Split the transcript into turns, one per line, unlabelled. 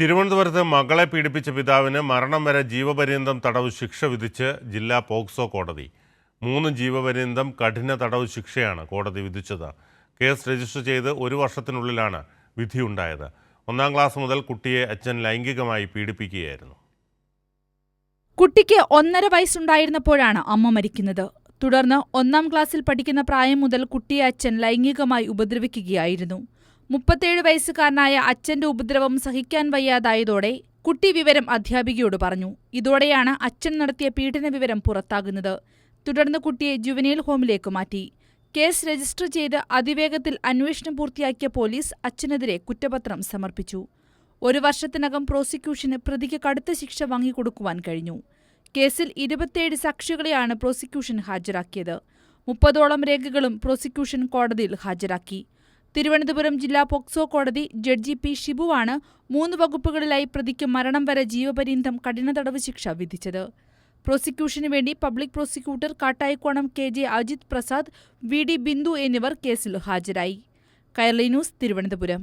തിരുവനന്തപുരത്ത് മകളെ പീഡിപ്പിച്ച പിതാവിന് മരണം വരെ ജീവപര്യന്തം തടവ് ശിക്ഷ വിധിച്ച് ജില്ലാ പോക്സോ കോടതി. മൂന്ന് ജീവപര്യന്തം കഠിന തടവ് ശിക്ഷയാണ് കോടതി വിധിച്ചത്. കേസ് രജിസ്റ്റർ ചെയ്ത് ഒരു വർഷത്തിനുള്ളിലാണ് വിധിയുണ്ടായത്. ഒന്നാം ക്ലാസ് മുതൽ കുട്ടിയെ അച്ഛൻ ലൈംഗികമായി പീഡിപ്പിക്കുകയായിരുന്നു.
കുട്ടിക്ക് ഒന്നര വയസ്സുണ്ടായിരുന്നപ്പോഴാണ് അമ്മ മരിക്കുന്നത്. തുടർന്ന് ഒന്നാം ക്ലാസ്സിൽ പഠിക്കുന്ന പ്രായം മുതൽ കുട്ടിയെ അച്ഛൻ ലൈംഗികമായി ഉപദ്രവിക്കുകയായിരുന്നു. മുപ്പത്തേഴ് വയസ്സുകാരനായ അച്ഛന്റെ ഉപദ്രവം സഹിക്കാൻ വയ്യാതായതോടെ കുട്ടി വിവരം അധ്യാപികയോട് പറഞ്ഞു. ഇതോടെയാണ് അച്ഛൻ നടത്തിയ പീഡന വിവരം പുറത്താകുന്നത്. തുടർന്ന് കുട്ടിയെ ജുവനൈൽ ഹോമിലേക്ക് മാറ്റി. കേസ് രജിസ്റ്റർ ചെയ്ത് അതിവേഗത്തിൽ അന്വേഷണം പൂർത്തിയാക്കിയ പോലീസ് അച്ഛനെതിരെ കുറ്റപത്രം സമർപ്പിച്ചു. ഒരു വർഷത്തിനകം പ്രോസിക്യൂഷന് പ്രതിക്ക് കടുത്ത ശിക്ഷ വാങ്ങിക്കൊടുക്കുവാൻ കഴിഞ്ഞു. കേസിൽ ഇരുപത്തിയേഴ് സാക്ഷികളെയാണ് പ്രോസിക്യൂഷൻ ഹാജരാക്കിയത്. മുപ്പതോളം രേഖകളും പ്രോസിക്യൂഷൻ കോടതിയിൽ ഹാജരാക്കി. തിരുവനന്തപുരം ജില്ലാ പോക്സോ കോടതി ജഡ്ജി പി ഷിബുവാണ് മൂന്ന് വകുപ്പുകളിലായി പ്രതിക്ക് മരണം വരെ ജീവപര്യന്തം കഠിന തടവ് ശിക്ഷ വിധിച്ചത്. പ്രോസിക്യൂഷന് വേണ്ടി public prosecutor Kattayikonam K J Ajith Prasad V D Bindu എന്നിവർ കേസിൽ ഹാജരായി. കൈർലി ന്യൂസ് തിരുവനന്തപുരം.